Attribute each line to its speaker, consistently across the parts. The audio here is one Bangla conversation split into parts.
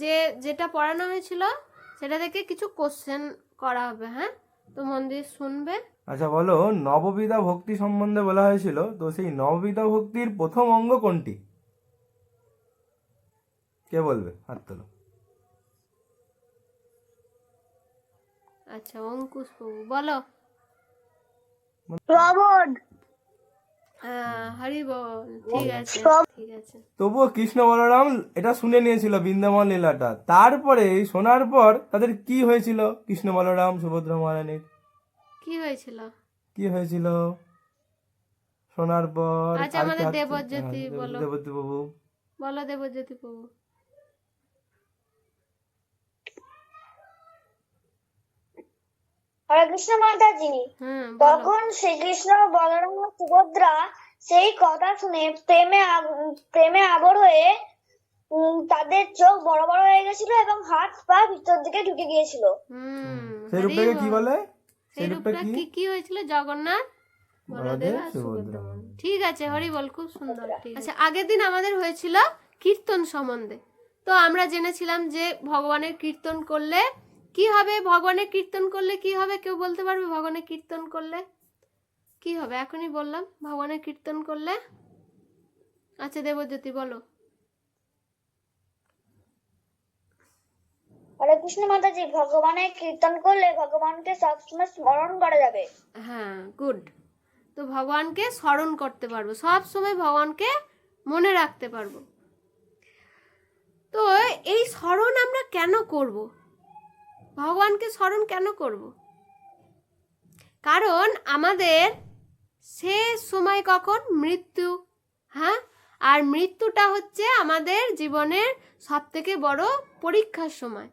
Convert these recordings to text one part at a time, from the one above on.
Speaker 1: যে যেটা পড়ানো হয়েছিল সেটা থেকে কিছু কোশ্চেন করা হবে হ্যাঁ? তো মন দিয়ে শুনবে।
Speaker 2: আচ্ছা বলো নববিধা ভক্তি সম্বন্ধে বলা হয়েছিল তো সেই নববিধা ভক্তির প্রথম অঙ্গ কোনটি? কে বলবে? হাত তোলো।
Speaker 1: আচ্ছা অঙ্কুশ বাবু বলো।
Speaker 3: শ্রবণ
Speaker 1: আহ, হরি বল ঠিক আছে ঠিক আছে
Speaker 2: তবুও কৃষ্ণ বলরাম এটা শুনে নিয়েছিল বৃন্দাবন লীলাটা। তারপরে শোনার পর তাদের কি হয়েছিল? কৃষ্ণ বলরাম সুভদ্রা মহারানীর।
Speaker 1: কি হয়েছিল?
Speaker 2: কি হয়েছিল? শোনার পর
Speaker 1: আচ্ছা, আমাদের দেবজ্যোতি
Speaker 2: হ্যাঁ,
Speaker 1: বলো।
Speaker 2: দেবজ্যোতি বাবু।
Speaker 1: বলো দেবজ্যোতি বাবু।
Speaker 3: হরে কৃষ্ণ মাতাজি
Speaker 1: হুম
Speaker 3: তখন শ্রীকৃষ্ণ বলরাম সুভদ্রা সেই কথা শুনে প্রেমে প্রেমে আবর হয়ে তাদের চোখ বড় বড় হয়ে গেছিল এবং হাত পা ভিতর দিকে ঢুকে গিয়েছিল।
Speaker 2: সেই রূপটাকে কি
Speaker 1: বলে। সেই রূপটা কি? কি হয়েছিল? জগন্নাথ ঠিক আছে হরি বল খুব সুন্দর আচ্ছা আগের দিন আমাদের হয়েছিল কীর্তন সম্বন্ধে। তো আমরা জেনেছিলাম যে ভগবানের কীর্তন করলে কি হবে? ভগবানের কীর্তন করলে কি হবে? কেউ বলতে পারবে ভগবানের কীর্তন করলে? কি হবে? এখনই বললাম ভগবানের কীর্তন করলে? আচ্ছা দেবজ্যোতি বলো।
Speaker 3: হরে কৃষ্ণ মাতাজি ভগবানের কীর্তন করলে ভগবানকে সবসময় স্মরণ করা যাবে।
Speaker 1: হ্যাঁ গুড তো ভগবানকে স্মরণ করতে পারব সব সময় ভগবানকে মনে রাখতে পারব। তো এই স্মরণ আমরা কেন করব? ভগবানকে স্মরণ কেন করব? কারণ আমাদের শেষ সময় কখন? মৃত্যু হ্যাঁ? আর মৃত্যুটা হচ্ছে আমাদের জীবনের সব থেকে বড় পরীক্ষার সময়।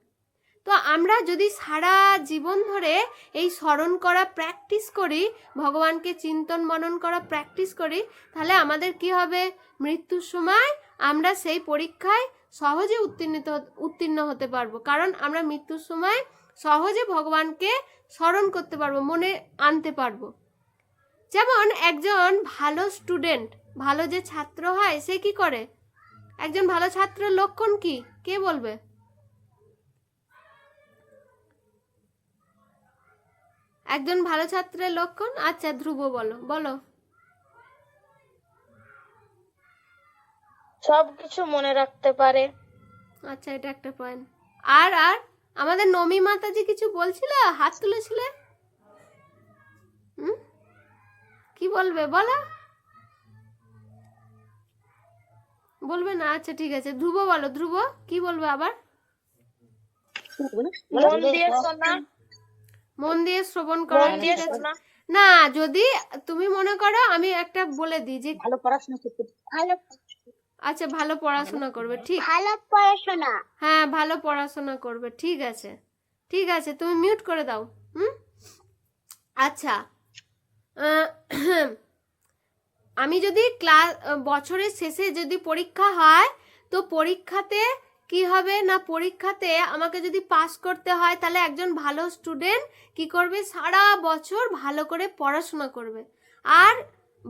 Speaker 1: তো আমরা যদি সারা জীবন ধরে এই স্মরণ করা প্র্যাকটিস করি, ভগবানকে চিন্তন মনন করা প্র্যাকটিস করি, তাহলে আমাদের কি হবে? মৃত্যুর সময় আমরা সেই পরীক্ষায় সহজে উত্তীর্ণিত উত্তীর্ণ হতে পারব। কারণ আমরা মৃত্যুর সময় সহজে ভগবানকে স্মরণ করতে পারব, মনে আনতে পারব। যেমন একজন ভালো স্টুডেন্ট ভালো যে ছাত্র হয়, সে কি করে? একজন ভালো ছাত্রের লক্ষণ কি? কে বলবে? একজন ভালো ছাত্রের লক্ষণ? আচ্ছা ধ্রুব বলো বলো।
Speaker 3: সবকিছু মনে রাখতে পারে।
Speaker 1: আচ্ছা এটা একটা পয়েন্ট আর আর আমাদের নমি মাতাজি কিছু বলছিল? হাত তুলেছিলে? হুম? কি বলবে? বলো। বলবে না? আচ্ছা ঠিক আছে। ধ্রুব বলো ধ্রুব। কি বলবে আবার?
Speaker 3: মন দিয়ে শোনা।
Speaker 1: মন দিয়ে শ্রবণ করা
Speaker 3: দিয়ে
Speaker 1: ঠিক আছে? না যদি তুমি মনে করো আমি একটা বলে দিই যে
Speaker 3: ভালো পড়াশোনা করতে ভালো
Speaker 1: আচ্ছা ভালো পড়াশোনা করবে ঠিক।
Speaker 3: ভালো পড়াশোনা।
Speaker 1: হ্যাঁ ভালো পড়াশোনা করবে ঠিক আছে। ঠিক আছে তুমি মিউট করে দাও হুম? আচ্ছা আমি যদি ক্লাস বছরের শেষে যদি পরীক্ষা হয় তো পরীক্ষাতে কি হবে না পরীক্ষাতে আমাকে যদি পাস করতে হয় তাহলে একজন ভালো স্টুডেন্ট কি করবে? সারা বছর ভালো করে পড়াশোনা করবে। আর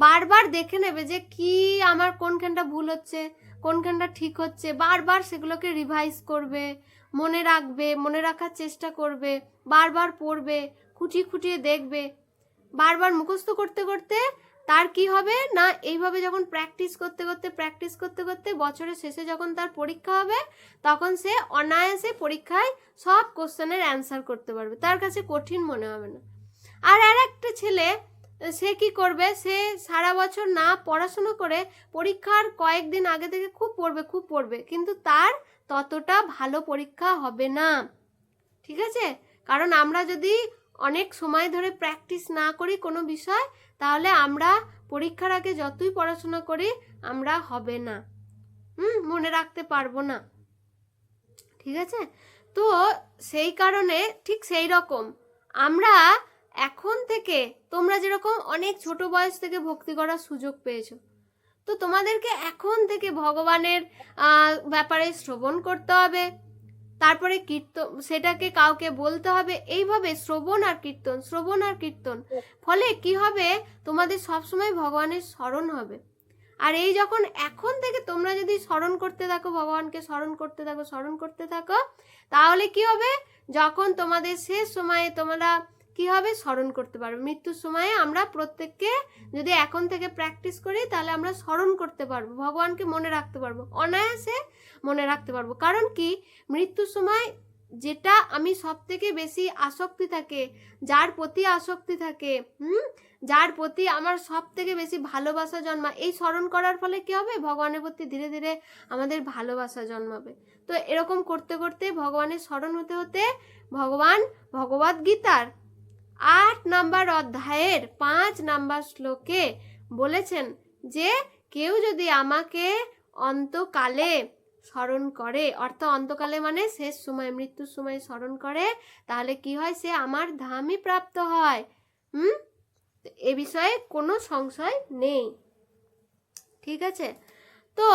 Speaker 1: বারবার দেখে নেবে যে কি আমার কোনখানটা ভুল হচ্ছে, কোনখানটা ঠিক হচ্ছে। বারবার সেগুলোকে রিভাইজ করবে, মনে রাখবে, মনে রাখার চেষ্টা করবে, বারবার পড়বে, খুঁটিয়ে খুঁটিয়ে দেখবে। বারবার মুখস্থ করতে করতে তার কি হবে না, এইভাবে যখন প্র্যাকটিস করতে করতে প্র্যাকটিস করতে করতে বছরের শেষে যখন তার পরীক্ষা হবে, তখন সে অনায়াসে পরীক্ষায় সব কোশ্চেনের অ্যান্সার করতে পারবে। তার কাছে কঠিন মনে হবে না। আর আর একটা ছেলে সে কি করবে? সে সারা বছর না পড়াশুনো করে পরীক্ষার কয়েকদিন আগে থেকে খুব পড়বে খুব পড়বে। কিন্তু তার ততটা ভালো পরীক্ষা হবে না। ঠিক আছে? কারণ আমরা যদি অনেক সময় ধরে প্র্যাকটিস না করি কোনো বিষয়, তাহলে আমরা পরীক্ষার আগে যতই পড়াশোনা করি, আমরা হবে না। হুম? মনে রাখতে পারব না। ঠিক আছে? তো সেই কারণে ঠিক সেই রকম। আমরা এখন থেকে তোমরা যেরকম অনেক ছোট বয়স থেকে ভক্তি করার সুযোগ পেয়েছ, তো তোমাদেরকে এখন থেকে ভগবানের ব্যাপারে শ্রবণ করতে হবে। তারপরে কীর্তন সেটাকে কাউকে বলতে হবে। এইভাবে শ্রবণ আর কীর্তন, শ্রবণ আর কীর্তন। ফলে কি হবে? তোমাদের সবসময় ভগবানের স্মরণ হবে। আর এই যখন এখন থেকে তোমরা যদি স্মরণ করতে থাকো, ভগবানকে স্মরণ করতে থাকো, স্মরণ করতে থাকো, তাহলে কি হবে? যখন তোমাদের শেষ সময়ে তোমরা কি হবে? স্মরণ করতে পারবে। মৃত্যুর সময়ে আমরা প্রত্যেককে যদি এখন থেকে প্র্যাকটিস করি, তাহলে আমরা স্মরণ করতে পারব। ভগবানকে মনে রাখতে পারব। অনায়াসে মনে রাখতে পারব। কারণ কি? মৃত্যুর সময় যেটা আমি সব থেকে বেশি আসক্তি থাকে, যার প্রতি আসক্তি থাকে, হুম? যার প্রতি আমার সব থেকে বেশি ভালোবাসা জন্মা এই স্মরণ করার ফলে কি হবে? ভগবানের প্রতি ধীরে ধীরে আমাদের ভালোবাসা জন্মাবে। তো এরকম করতে করতে ভগবানের স্মরণ হতে হতে ভগবান ভগবদ গীতার আট নাম্বার অধ্যায়ের পাঁচ নাম্বার শ্লোকে বলেছেন যে কেউ যদি আমাকে অন্তকালে স্মরণ করে অর্থাৎ অন্তকালে মানে শেষ সময়, মৃত্যুর সময় স্মরণ করে, তাহলে কি হয়? সে আমার ধামই প্রাপ্ত হয়। হুম? এ বিষয়ে কোনো সংশয় নেই। ঠিক আছে? তো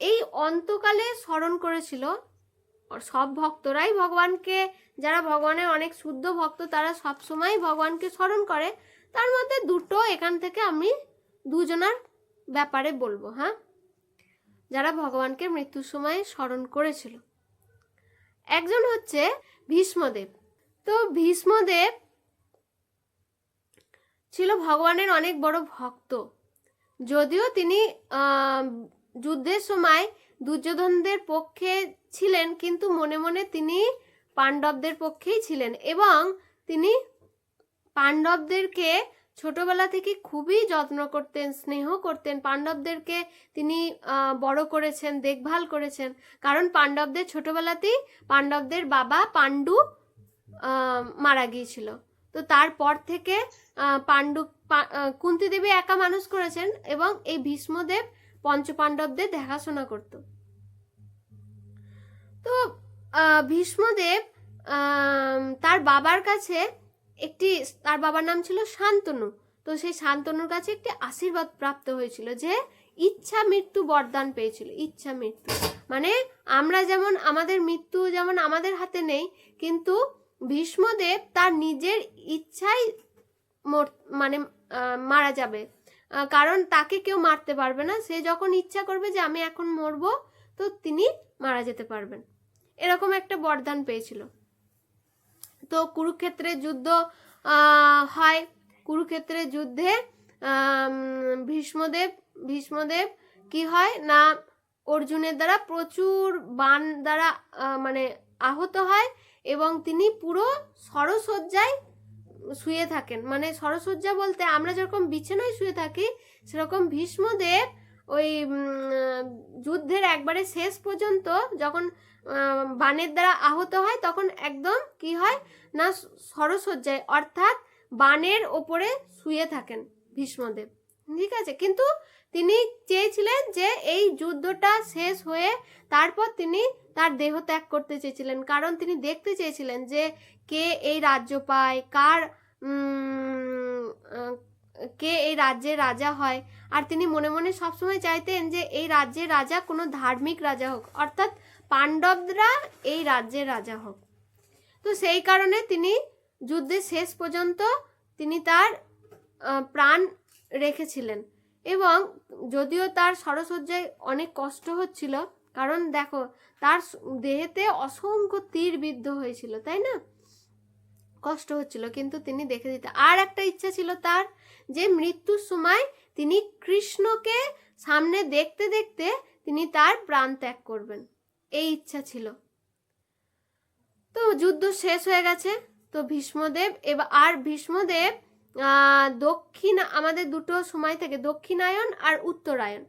Speaker 1: এই অন্তকালে স্মরণ করেছিল সব ভক্তরাই ভগবানকে, যারা ভগবানের অনেক শুদ্ধ ভক্ত, তারা সব সময় ভগবানকে স্মরণ করে। তার মধ্যে দুটো এখান থেকে আমি দুজনার ব্যাপারে বলব হ্যাঁ? যারা ভগবানকে মৃত্যুর সময় স্মরণ করেছিল। একজন হচ্ছে ভীষ্মদেব। তো ভীষ্মদেব ছিল ভগবানের অনেক বড় ভক্ত। যদিও তিনি যুদ্ধের সময় দুর্যোধনদের পক্ষে ছিলেন কিন্তু মনে মনে তিনি পাণ্ডবদের পক্ষেই ছিলেন এবং তিনি পাণ্ডবদেরকে ছোটবেলা থেকে খুবই যত্ন করতেন স্নেহ করতেন। পাণ্ডবদেরকে তিনি বড় করেছেন দেখভাল করেছেন। কারণ পাণ্ডবদের ছোটবেলাতেই পাণ্ডবদের বাবা পাণ্ডু মারা গিয়েছিল। তো তারপর থেকে পাণ্ডু আহ, একা মানুষ করেছেন এবং এই ভীষ্মদেব পঞ্চপাণ্ডবদের দেখাশোনা করত। তো ভীষ্মদেব তার বাবার কাছে একটি, তার বাবার নাম ছিল শান্তনু। তো সেই শান্তনুর কাছে একটি আশীর্বাদ প্রাপ্ত হয়েছিল যে ইচ্ছা মৃত্যু বরদান পেয়েছিল, ইচ্ছা মৃত্যু। মানে আমরা যেমন, আমাদের মৃত্যু যেমন আমাদের হাতে নেই, কিন্তু ভীষ্মদেব তার নিজের ইচ্ছাই মানে মারা যাবে। কারণ তাকে কেউ মারতে পারবে না। সে যখন ইচ্ছা করবে যে আমি এখন মরবো, তো তিনি মারা যেতে পারবেন। এরকম একটা বরদান পেয়েছিল। তো কুরুক্ষেত্রের যুদ্ধ হয়। কুরুক্ষেত্রের যুদ্ধে ভীষ্মদেব ভীষ্মদেব কি হয় না, অর্জুনের দ্বারা প্রচুর বান দ্বারা মানে আহত হয় এবং তিনি পুরো সরসজ্জায় শুয়ে থাকেন। মানে সরসজ্জা বলতে আমরা যেরকম বিছানায় শুয়ে থাকি, সেরকম ভীষ্মদেব ওই যুদ্ধের একবারে শেষ পর্যন্ত যখন বানের দ্বারা আহত হয়, তখন একদম কি হয় না সরসজ্জায়, অর্থাৎ বানের ওপরে শুয়ে থাকেন ভীষ্মদেব। ঠিক আছে? কিন্তু তিনি চেয়েছিলেন যে এই যুদ্ধটা শেষ হয়ে তারপর তিনি তার দেহ ত্যাগ করতে চেয়েছিলেন। কারণ তিনি দেখতে চেয়েছিলেন যে কে এই রাজ্য পায়, কার কে এই রাজ্যের রাজা হয়। আর তিনি মনে মনে সবসময় চাইতেন যে এই রাজ্যের রাজা কোনো ধার্মিক রাজা হোক। অর্থাৎ পাণ্ডবরা এই রাজ্যের রাজা হোক তো সেই কারণে তিনি যুদ্ধের শেষ পর্যন্ত তিনি তার প্রাণ রেখেছিলেন। এবং যদিও তার সরসজ্জায় অনেক কষ্ট হচ্ছিল, কারণ দেখো, তার দেহেতে অসংখ্য তীর বিদ্ধ হয়েছিল, তাই না? কষ্ট হচ্ছিল, কিন্তু তিনি দেখে দিতে। আর একটা ইচ্ছা ছিল তার, যে মৃত্যুর সময় তিনি কৃষ্ণকে সামনে দেখতে দেখতে তিনি তার প্রাণ ত্যাগ করবেন। এই ইচ্ছা ছিল। তো যুদ্ধ শেষ হয়ে গেছে। তো ভীষ্মদেব এবার আর ভীষ্মদেব দক্ষিণ, আমাদের দুটো সময় থেকে দক্ষিণায়ন আর উত্তরায়ণ।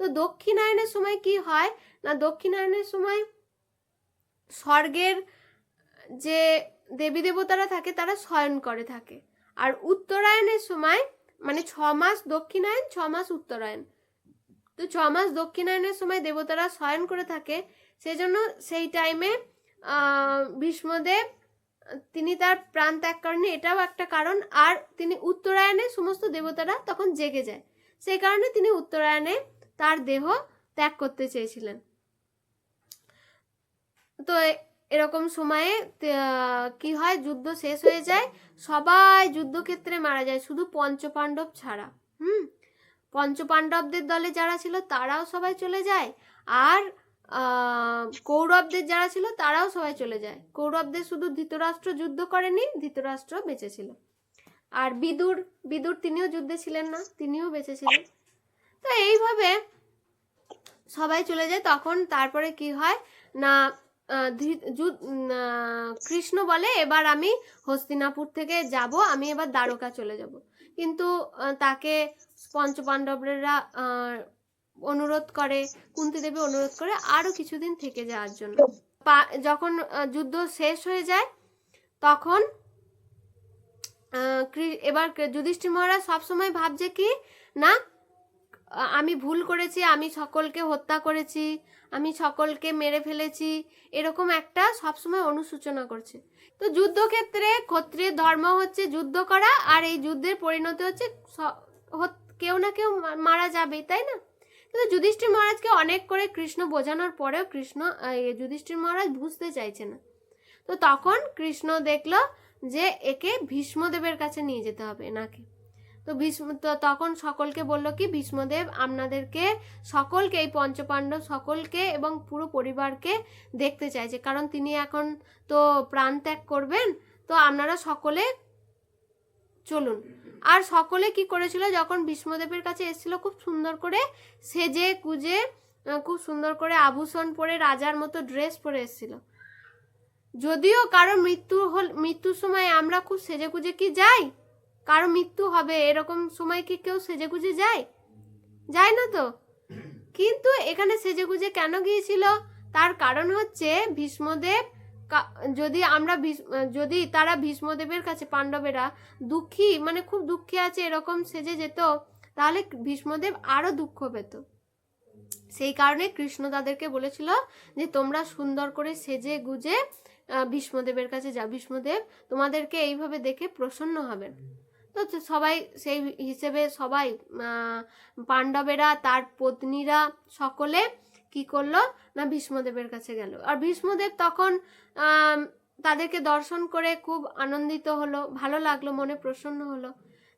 Speaker 1: তো দক্ষিণায়নের সময় কি হয়? না, দক্ষিণায়নের সময় স্বর্গের যে দেবী দেবতারা থাকে, তারা শয়ন করে থাকে। আর উত্তরায়ণের সময় মানে ছ মাস দক্ষিণায়ন, ছ মাস উত্তরায়ণ। তো ছ মাস দক্ষিণায়নের সময় দেবতারা শয়ন করে থাকে। সেই জন্য সেই টাইমে ভীষ্মদেব, তিনি তার প্রাণ ত্যাগ করেননি এটাও একটা কারণ। আর তিনি উত্তরায়ণে সমস্ত দেবতারা তখন জেগে যায়। সেই কারণে তিনি উত্তরায়ণে তার দেহ ত্যাগ করতে চেয়েছিলেন। তো এরকম সময়ে কি হয়? যুদ্ধ শেষ হয়ে যায়। সবাই যুদ্ধক্ষেত্রে মারা যায়, শুধু পঞ্চপাণ্ডব ছাড়া। হুম? পঞ্চপাণ্ডবদের দলে যারা ছিল, তারাও সবাই চলে যায়। আর কৌরবদের যারা ছিল তারাও সবাই চলে যায়। কৌরবদের শুধু ধৃতরাষ্ট্র যুদ্ধ করেনি ধৃতরাষ্ট্র বেঁচে ছিল আর বিদুর বিদুর তিনিও যুদ্ধে ছিলেন না, তিনিও বেঁচে ছিলেন তো এইভাবে সবাই চলে যায়। তখন তারপরে কি হয়? না কৃষ্ণ বলে, এবার আমি হস্তিনাপুর থেকে যাব, আমি এবার দ্বারকা চলে যাব। কিন্তু তাকে পঞ্চপাণ্ডবরা অনুরোধ করে, কুন্তি দেবী অনুরোধ করে আরও কিছুদিন থেকে যাওয়ার জন্য। যখন যুদ্ধ শেষ হয়ে যায়, তখন এবার যুধিষ্ঠির মহারাজ সবসময় ভাবছে কি, না আমি ভুল করেছি, আমি সকলকে হত্যা করেছি, আমি সকলকে মেরে ফেলেছি, এরকম একটা সবসময় অনুসূচনা করছে। তো যুদ্ধক্ষেত্রে ক্ষত্রিয় ধর্ম হচ্ছে যুদ্ধ করা, আর এই যুদ্ধের পরিণতি হচ্ছে কেউ না কেউ মারা যাবে তাই না? কিন্তু যুধিষ্ঠির মহারাজকে অনেক করে কৃষ্ণ বোঝানোর পরেও কৃষ্ণ যুধিষ্ঠির মহারাজ বুঝতে চাইছে না। তো তখন কৃষ্ণ দেখল যে একে ভীষ্মদেবের কাছে নিয়ে যেতে হবে এনাকে। তো ভীষ্ম, তো তখন সকলকে বলল কি, ভীষ্মদেব, আপনাদেরকে সকলকে, এই পঞ্চপাণ্ডব সকলকে এবং পুরো পরিবারকে দেখতে চাইছে। কারণ তিনি এখন তো প্রাণ ত্যাগ করবেন, তো আপনারা সকলে চলুন। আর সকলে কি করেছিল? যখন ভীষ্মদেবের কাছে এসেছিল, খুব সুন্দর করে সেজে কুজে খুব সুন্দর করে আভূষণ পরে রাজার মতো ড্রেস পরে এসেছিল। যদিও কারও মৃত্যু হল, মৃত্যুর সময় আমরা খুব সেজে কুজে কি যাই? কারও মৃত্যু হবে, এরকম সময় কি কেউ সেজে গুজে যায়? যায় না তো? কিন্তু এখানে সেজে গুজে কেন গিয়েছিল? তার কারণ হচ্ছে ভীষ্মদেব যদি আমরা যদি তারা ভীষ্মদেবের কাছে, পাণ্ডবেরা দুঃখী মানে খুব দুঃখী আছে এরকম সেজে যেত, তাহলে ভীষ্মদেব আরও দুঃখ পেত। সেই কারণে কৃষ্ণ তাদেরকে বলেছিল যে, তোমরা সুন্দর করে সেজে গুজে ভীষ্মদেবের কাছে যা ভীষ্মদেব তোমাদেরকে এইভাবে দেখে প্রসন্ন হবেন। তো সবাই সেই হিসেবে সবাই পাণ্ডবেরা, তার পত্নীরা সকলে কি করল? না, ভীষ্মদেবের কাছে গেল। আর ভীষ্মদেব তখন তাদেরকে দর্শন করে খুব আনন্দিত হলো, ভালো লাগল, মনে প্রসন্ন হলো।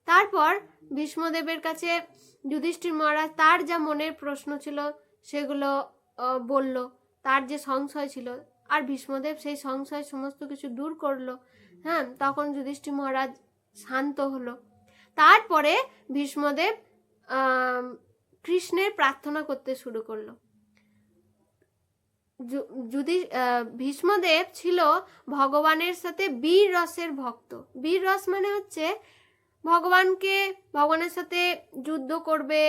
Speaker 1: তারপর ভীষ্মদেবের কাছে যুধিষ্ঠির মহারাজ তার যা মনের প্রশ্ন ছিল সেগুলো বলল। তার যে সংশয় ছিল, আর ভীষ্মদেব সেই সংশয় সমস্ত কিছু দূর করল। হ্যাঁ তখন যুধিষ্ঠির মহারাজ শান্ত হলো। তারপরে ভীষ্মদেব কৃষ্ণের প্রার্থনা করতে শুরু করল। যদি ভীষ্মদেব ছিল ভগবানের সাথে বীর রসের ভক্ত। বীর রস মানে হচ্ছে ভগবানকে, ভগবানের সাথে যুদ্ধ করবে,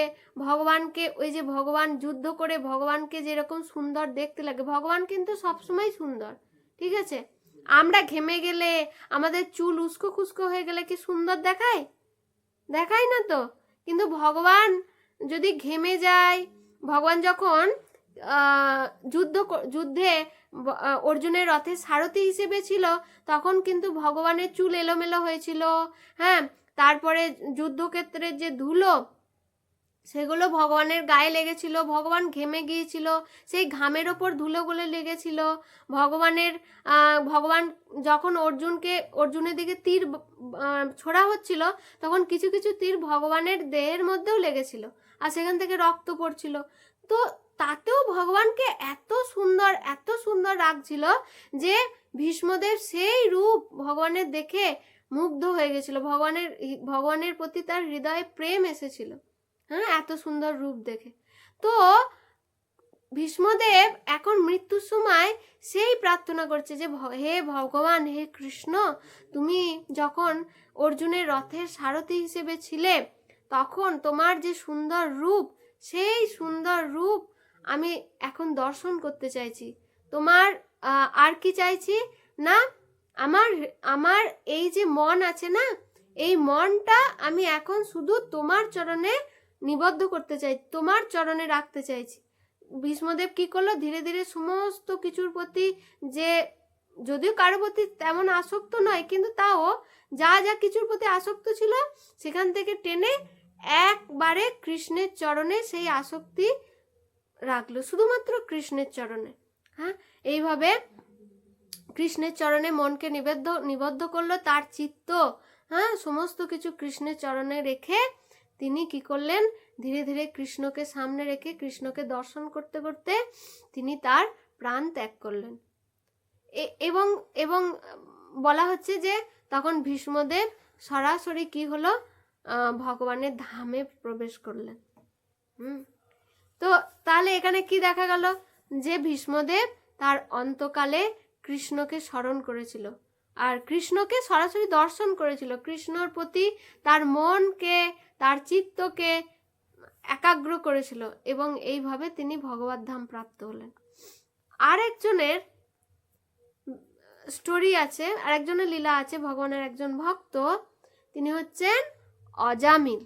Speaker 1: ভগবানকে, ওই যে ভগবান যুদ্ধ করে ভগবানকে যেরকম সুন্দর দেখতে লাগে। ভগবান কিন্তু সবসময় সুন্দর, ঠিক আছে? আমরা ঘেমে গেলে, আমাদের চুল উস্কো খুস্কো হয়ে গেলে কি সুন্দর দেখায়? দেখায় না তো? কিন্তু ভগবান যদি ঘেমে যায়, ভগবান যখন যুদ্ধ যুদ্ধে অর্জুনের রথের সারথি হিসেবে ছিল, তখন কিন্তু ভগবানের চুল এলোমেলো হয়েছিল। হ্যাঁ তারপরে যুদ্ধক্ষেত্রের যে ধুলো, সেগুলো ভগবানের গায়ে লেগেছিল, ভগবান ঘেমে গিয়েছিল, সেই ঘামের ওপর ধুলোগুলো লেগেছিল। ভগবানের ভগবান যখন অর্জুনকে, অর্জুনের দিকে তীর ছোড়া হচ্ছিল, তখন কিছু কিছু তীর ভগবানের দেহের মধ্যেও লেগেছিল, আর সেখান থেকে রক্ত পড়ছিল। তো তাতেও ভগবানকে এত সুন্দর এত সুন্দর লাগছিল যে ভীষ্মদেব সেই রূপ ভগবানের দেখে মুগ্ধ হয়ে গেছিল। ভগবানের ভগবানের প্রতি তার হৃদয়ে প্রেম এসেছিল। হ্যাঁ এত সুন্দর রূপ দেখে। তো ভীষ্মদেব এখন মৃত্যুর সময় সেই প্রার্থনা করছে যে হে ভগবান, হে কৃষ্ণ, তুমি যখন অর্জুনের রথের সারথি হিসেবে ছিলে, তখন তোমার যে সুন্দর রূপ, সেই সুন্দর রূপ আমি এখন দর্শন করতে চাইছি। তোমার আর কি চাইছি? না, আমার আমার এই যে মন আছে না, এই মনটা আমি এখন শুধু তোমার চরণে নিবদ্ধ করতে চাই, তোমার চরণে রাখতে চাইছি। ভীষ্মদেব কি করল? ধীরে ধীরে সমস্ত কিছুর প্রতি যে, যদিও কারও প্রতি তেমন আসক্ত নয়, কিন্তু তাও যা যা কিছুর প্রতি আসক্ত ছিল, সেখান থেকে টেনে একবারে কৃষ্ণের চরণে সেই আসক্তি রাখল শুধুমাত্র কৃষ্ণের চরণে। হ্যাঁ? এইভাবে কৃষ্ণের চরণে মনকে নিবেদ্য, নিবদ্ধ করল তার চিত্ত। হ্যাঁ? সমস্ত কিছু কৃষ্ণের চরণে রেখে তিনি কি করলেন? ধীরে ধীরে কৃষ্ণকে সামনে রেখে কৃষ্ণকে দর্শন করতে করতে তিনি তার প্রাণ ত্যাগ করলেন। এবং এবং বলা হচ্ছে যে তখন ভীষ্মদেব সরাসরি কি হলো? ভগবানের ধামে প্রবেশ করলেন। হুম? তো তাহলে এখানে কি দেখা গেল? যে ভীষ্মদেব তার অন্তকালে কৃষ্ণকে স্মরণ করেছিল। আর কৃষ্ণকে সরাসরি দর্শন করেছিল। কৃষ্ণর প্রতি তার মনকে, তার চিত্তকে একাগ্র করেছিল এবং এইভাবে তিনি ভগবত ধাম প্রাপ্ত হলেন। আরেকজনের স্টোরি আছে, আরেকজনের লীলা আছে, ভগবানের একজন ভক্ত, তিনি হচ্ছেন অজামিল।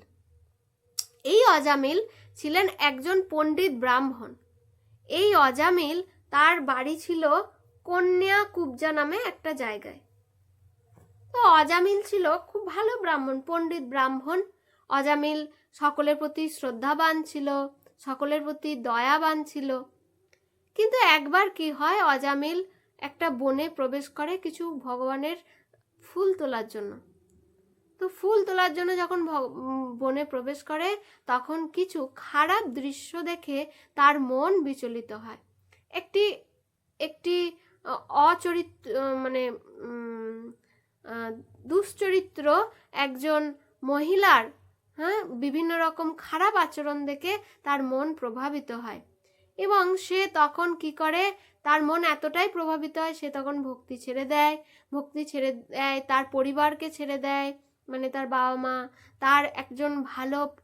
Speaker 1: এই অজামিল ছিলেন একজন পণ্ডিত ব্রাহ্মণ। এই অজামিল তার বাড়ি ছিল কন্যা কুবজা নামে একটা জায়গায়। তো অজামিল ছিল খুব ভালো ব্রাহ্মণ, পণ্ডিত ব্রাহ্মণ। অজামিল সকলের প্রতি শ্রদ্ধাবান ছিল, সকলের প্রতি দয়াবান ছিল। কিন্তু একবার কি হয়, অজামিল একটা বনে প্রবেশ করে কিছু ভগবানের ফুল তোলার জন্য। তো ফুল তোলার জন্য যখন বনে প্রবেশ করে, তখন কিছু খারাপ দৃশ্য দেখে তার মন বিচলিত হয়। একটি একটি অচরিত্র মানে দুশ্চরিত্র একজন মহিলার হ্যাঁ বিভিন্ন রকম খারাপ আচরণ দেখে তার মন প্রভাবিত হয়। এবং সে তখন কি করে? তার মন এতটাই প্রভাবিত হয়, সে তখন ভক্তি ছেড়ে দেয়, ভক্তি ছেড়ে দেয়, তার পরিবারকে ছেড়ে দেয় মানে তার বাবা মা, তার একজন ভালো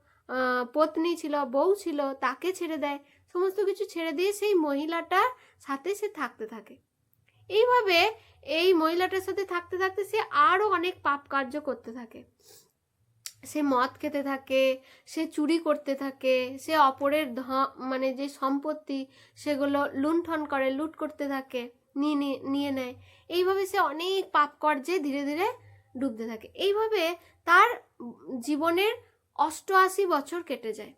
Speaker 1: পত্নী ছিল, বউ ছিল, তাকে ছেড়ে দেয়। সমস্ত কিছু ছেড়ে দিয়ে সেই মহিলাটার সাথে সে থাকতে থাকে। এইভাবে এই মহিলাটার সাথে থাকতে থাকতে সে আরও অনেক পাপ কার্য করতে থাকে। সে মদ খেতে থাকে, সে চুরি করতে থাকে, সে অপরের ধ মানে যে সম্পত্তি সেগুলো লুণ্ঠন করে, লুট করতে থাকে নিয়ে, নিয়ে- নিয়ে। এইভাবে সে অনেক পাপ কার্যে ধীরে ধীরে ডুবতে থাকে। এইভাবে তার জীবনের অষ্টআশি বছর কেটে যায়।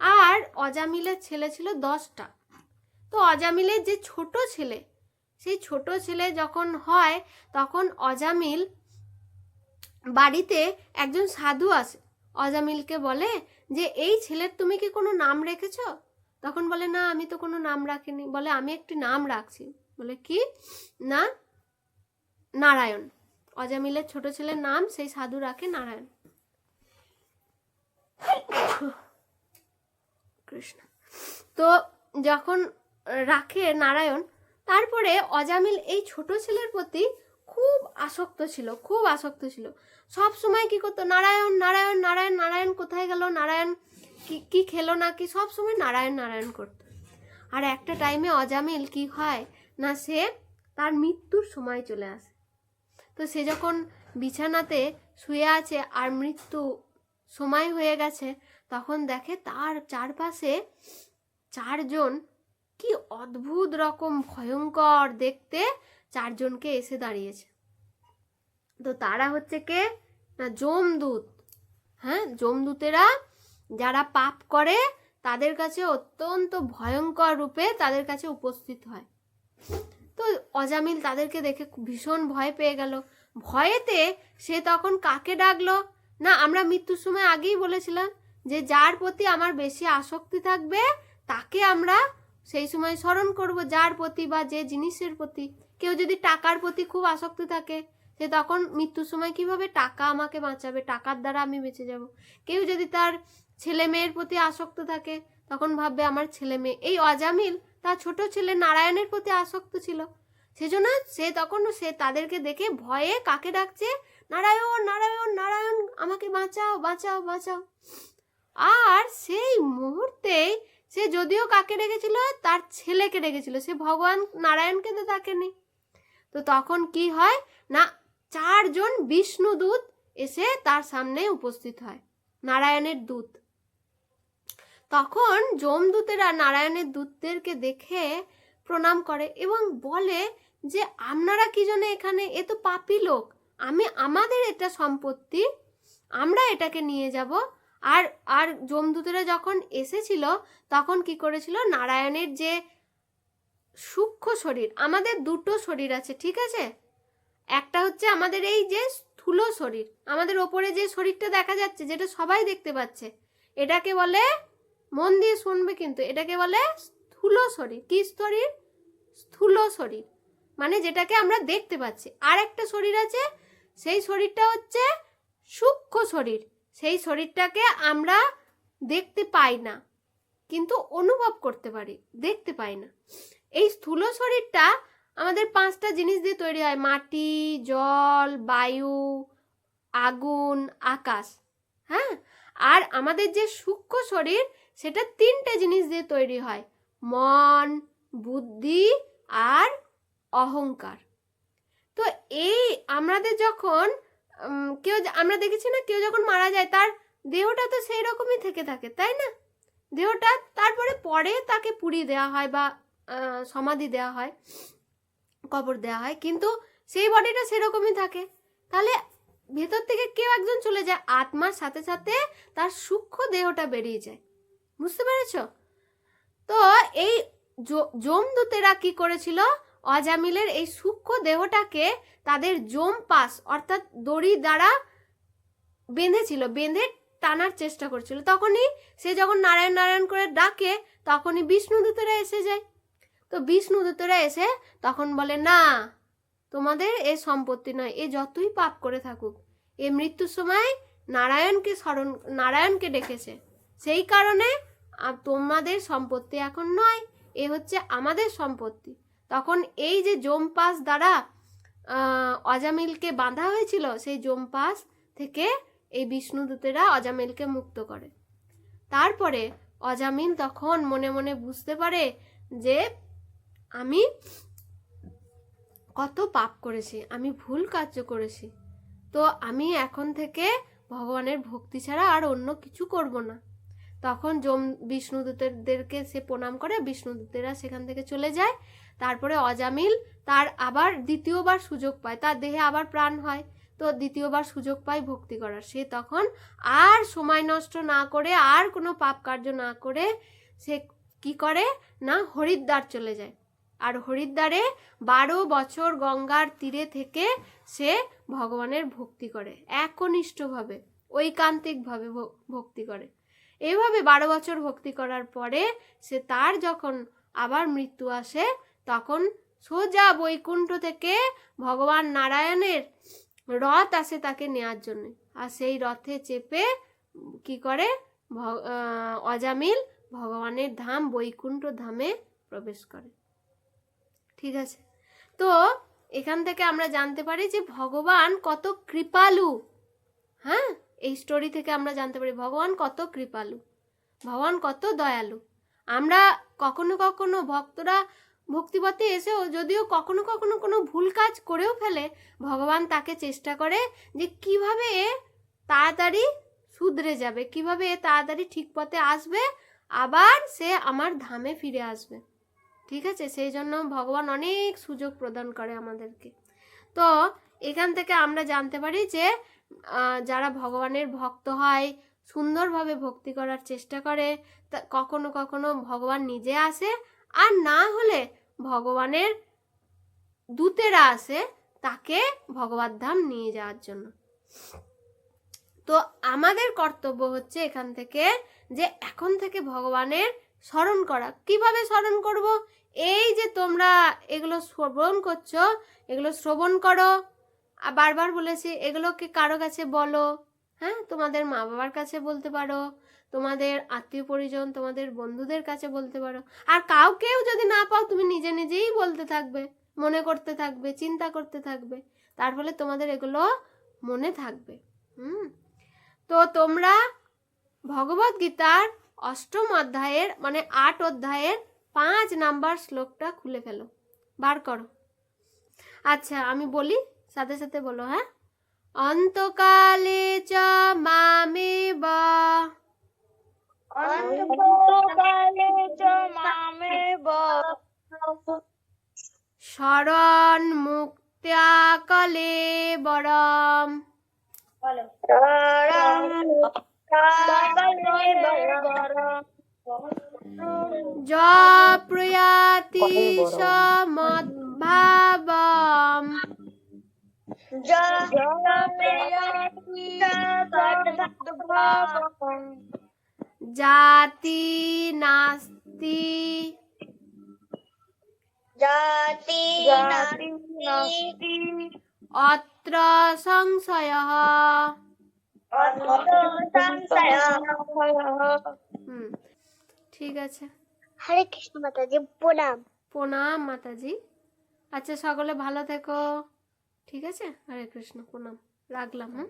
Speaker 1: আর অজামিলের ছেলে ছিল দশটা। তো অজামিলের যে ছোট ছেলে, সেই ছোট ছেলে যখন হয়, তখন অজামিল বাড়িতে একজন সাধু আসে। অজামিলকে বলে যে, এই ছেলের তুমি কি কোনো নাম রেখেছ? তখন বলে, না, আমি তো কোনো নাম রাখিনি। বলে, আমি একটি নাম রাখছি। বলে, কি? না, নারায়ণ। অজামিলের ছোট ছেলের নাম সেই সাধু রাখে নারায়ণ। কৃষ্ণ। তো যখন রাখে নারায়ণ, তারপরে অজামিল এই ছোট ছেলের প্রতি খুব আসক্ত ছিল, খুব আসক্ত ছিল। সব সময় কি করতো, নারায়ণ নারায়ণ নারায়ণ নারায়ণ, কোথায় গেল? নারায়ণ, কি কি খেলো না কি সব সময় নারায়ণ নারায়ণ করতো। আর একটা টাইমে অজামিল কি হয় না, সে তার মৃত্যুর সময় চলে আসে। তো সে যখন বিছানাতে শুয়ে আছে আর মৃত্যু সময় হয়ে গেছে, তখন দেখে তার চারপাশে চারজন কি অদ্ভুত রকম ভয়ঙ্কর দেখতে চারজনকে এসে দাঁড়িয়েছে। তো তারা হচ্ছে কে? না, যমদূত। হ্যাঁ যমদূতেরা যারা পাপ করে, তাদের কাছে অত্যন্ত ভয়ঙ্কর রূপে তাদের কাছে উপস্থিত হয়। তো অজামিল তাদেরকে দেখে ভীষণ ভয় পেয়ে গেল। ভয়েতে সে তখন কাকে ডাকলো? না, আমরা মৃত্যুর সময় আগেই বলেছিলাম যে যার প্রতি আমার বেশি আসক্তি থাকবে, তাকে আমরা সেই সময় স্মরণ করব যার প্রতি বা যে জিনিসের প্রতি। কেউ যদি টাকার প্রতি খুব আসক্তি থাকে, সে তখন মৃত্যুর সময় কীভাবে টাকা আমাকে বাঁচাবে, টাকার দ্বারা আমি বেঁচে যাব? কেউ যদি তার ছেলে মেয়ের প্রতি আসক্ত থাকে, তখন ভাববে আমার ছেলে মেয়ে। এই অজামিল তার ছোট ছেলে নারায়ণের প্রতি আসক্ত ছিল। সেজন্য সে তখন সে তাদেরকে দেখে ভয়ে কাকে ডাকছে? নারায়ণ নারায়ণ নারায়ণ, আমাকে বাঁচাও বাঁচাও বাঁচাও। আর সেই মুহূর্তেই সে যদিও কাকে ডেকেছিল, তার ছেলেকে ডেকেছিল। সে ভগবান নারায়ণকে তো ডাকেনি। তো তখন কি হয়? না, চারজন বিষ্ণুদূত এসে তার সামনে উপস্থিত হয়। নারায়ণের দূত। তখন যমদূতেরা নারায়ণের দূতদেরকে দেখে প্রণাম করে এবং বলে যে, আপনারা কি জন্য এখানে? এ তো পাপি লোক। আমি, আমাদের এটা সম্পত্তি। আমরা এটাকে নিয়ে যাব। আর আর যমদূতেরা যখন এসেছিল, তখন কি করেছিল? নারায়ণের যে সূক্ষ্ম শরীর, আমাদের দুটো শরীর আছে, ঠিক আছে? একটা হচ্ছে আমাদের এই যে স্থূল শরীর, আমাদের ওপরে যে শরীরটা দেখা যাচ্ছে, যেটা সবাই দেখতে পাচ্ছে, এটাকে বলে মন দিয়ে শুনবে কিন্তু এটাকে বলে স্থূল শরীর। কি শরীর? স্থূল শরীর। মানে যেটাকে আমরা দেখতে পাচ্ছি। আর একটা শরীর আছে, সেই শরীরটা হচ্ছে সূক্ষ্ম শরীর। সেই শরীরটাকে আমরা দেখতে পাই না, কিন্তু অনুভব করতে পারি, দেখতে পাই না। এই স্থূল শরীরটা আমাদের পাঁচটা জিনিস দিয়ে তৈরি হয়। মাটি, জল, বায়ু, আগুন, আকাশ। হ্যাঁ? আর আমাদের যে সূক্ষ্ম শরীর সেটা তিনটে জিনিস দিয়ে তৈরি হয়। মন, বুদ্ধি আর অহংকার। তো এই আমাদের যখন কেউ আমরা দেখেছি না, কেউ যখন মারা যায়, তার দেহটা তো সেই রকমই থেকে থাকে, তাই না? দেহটা তারপরে পরে তাকে পুড়িয়ে দেওয়া হয় বা সমাধি দেওয়া হয়, কবর দেওয়া হয়, কিন্তু সেই বডিটা সেরকমই থাকে। তাহলে ভেতর থেকে কেউ একজন চলে যায়, আত্মার সাথে সাথে তার সূক্ষ্ম দেহটা বেরিয়ে যায়। বুঝতে পেরেছ? তো এই জ- যমদূতেরা কি করেছিল? অজামিলের এই সূক্ষ্ম দেহটাকে তাদের জম পাস অর্থাৎ দড়ি দ্বারা বেঁধেছিল, বেঁধে টানার চেষ্টা করছিল। তখনই সে যখন নারায়ণ নারায়ণ করে ডাকে, তখনই বিষ্ণুদূতেরা এসে যায়। তো বিষ্ণুদূতেরা এসে তখন বলে, না, তোমাদের এ সম্পত্তি নয়, এ যতই পাপ করে থাকুক, এ মৃত্যুর সময় নারায়ণকে স্মরণ, নারায়ণকে ডেকেছে। সেই কারণে তোমাদের সম্পত্তি এখন নয়, এ হচ্ছে আমাদের সম্পত্তি। তখন এই যে জোমপাস দ্বারা অজামিলকে বাঁধা হয়েছিল, সেই জোমপাস থেকে এই বিষ্ণুদূতেরা অজামিলকে মুক্ত করে। তারপরে অজামিল তখন মনে মনে বুঝতে পারে যে, আমি কত পাপ করেছি, আমি ভুল কার্য করেছি, তো আমি এখন থেকে ভগবানের ভক্তি ছাড়া আর অন্য কিছু করব না। তখন যম বিষ্ণুদূতদেরকে সে প্রণাম করে বিষ্ণুদূতেরা সেখান থেকে চলে যায়। তারপরে অজামিল তার আবার দ্বিতীয়বার সুযোগ পায়, তার দেহে আবার প্রাণ হয়। তো দ্বিতীয়বার সুযোগ পায় ভক্তি করার। সে তখন আর সময় নষ্ট না করে, আর কোনো পাপ কার্য না করে, সে কি করে? না, হরিদ্বার চলে যায়। আর হরিদ্বারে বারো বছর গঙ্গার তীরে থেকে সে ভগবানের ভক্তি করে, একনিষ্ঠভাবে, ঐকান্তিকভাবে ভক্তি করে। এইভাবে বারো বছর ভক্তি করার পরে সে তার যখন আবার মৃত্যু আসে, তখন সোজা বৈকুণ্ঠ থেকে ভগবান নারায়ণের রথ আসে তাকে নেয়ার জন্য। আর সেই রথে চেপে কি করে? অজামিল ভগবানের ধাম বৈকুণ্ঠ ধামে প্রবেশ করে। ঠিক আছে? তো এখান থেকে আমরা জানতে পারি যে ভগবান কত কৃপালু হ্যাঁ? এই স্টোরি থেকে আমরা জানতে পারি ভগবান কত কৃপালু, ভগবান কত দয়ালু। আমরা কখনো কখনো ভক্তরা ভক্তিপথে এসেও যদিও কখনো কখনো কোনো ভুল কাজ করেও ফেলে, ভগবান তাকে চেষ্টা করে যে কীভাবে এ তাড়াতাড়ি শুধরে যাবে, কীভাবে এ তাড়াতাড়ি ঠিক পথে আসবে, আবার সে আমার ধামে ফিরে আসবে। ঠিক আছে? সেই জন্য ভগবান অনেক সুযোগ প্রদান করে আমাদেরকে। তো এখান থেকে আমরা জানতে পারি যে যারা ভগবানের ভক্ত হয়, সুন্দরভাবে ভক্তি করার চেষ্টা করে কখনো কখনো ভগবান নিজে আসে, আর না হলে ভগবানের দূতেরা আসে, তাকে ভগবত ধাম নিয়ে যাওয়ার জন্য। তো আমাদের কর্তব্য হচ্ছে এখান থেকে যে, এখন থেকে ভগবানের স্মরণ করা। কীভাবে স্মরণ করব? এই যে তোমরা এগুলো শ্রবণ করছ, এগুলো শ্রবণ করো বারবার বলেছি এগুলোকে কারও কাছে বলো? হ্যাঁ তোমাদের মা বাবার কাছে বলতে পারো, তোমাদের আত্মীয় পরিজন, তোমাদের বন্ধুদের কাছে বলতে পারো। আর কাউকেও যদি না পাও, তুমি নিজে নিজেই বলতে থাকবে, মনে করতে থাকবে, চিন্তা করতে থাকবে। তার ফলে তোমাদের এগুলো মনে থাকবে। হুম? তো তোমরা ভগবত গীতার অষ্টম অধ্যায়ের মানে আট অধ্যায়ের পাঁচ নাম্বার শ্লোকটা খুলে ফেলো। বার করো। আচ্ছা আমি বলি সাথে সাথে বলো হ্যাঁ? অন্তকালে চ মামে বা।
Speaker 3: অন্তকালে চ মামেব
Speaker 1: শরণ মুক্ত্যা কলে বরম। য প্রয়াতি সমদ্ভাবম জাতি নাস্তি
Speaker 3: জাতি
Speaker 1: অত্র সংশয় হুম ঠিক আছে
Speaker 3: হরে কৃষ্ণ মাতাজি প্রণাম
Speaker 1: প্রণাম মাতাজি আচ্ছা সকলে ভালো থেকো ঠিক আছে? হরে কৃষ্ণ প্রণাম। রাখলাম হ্যাঁ?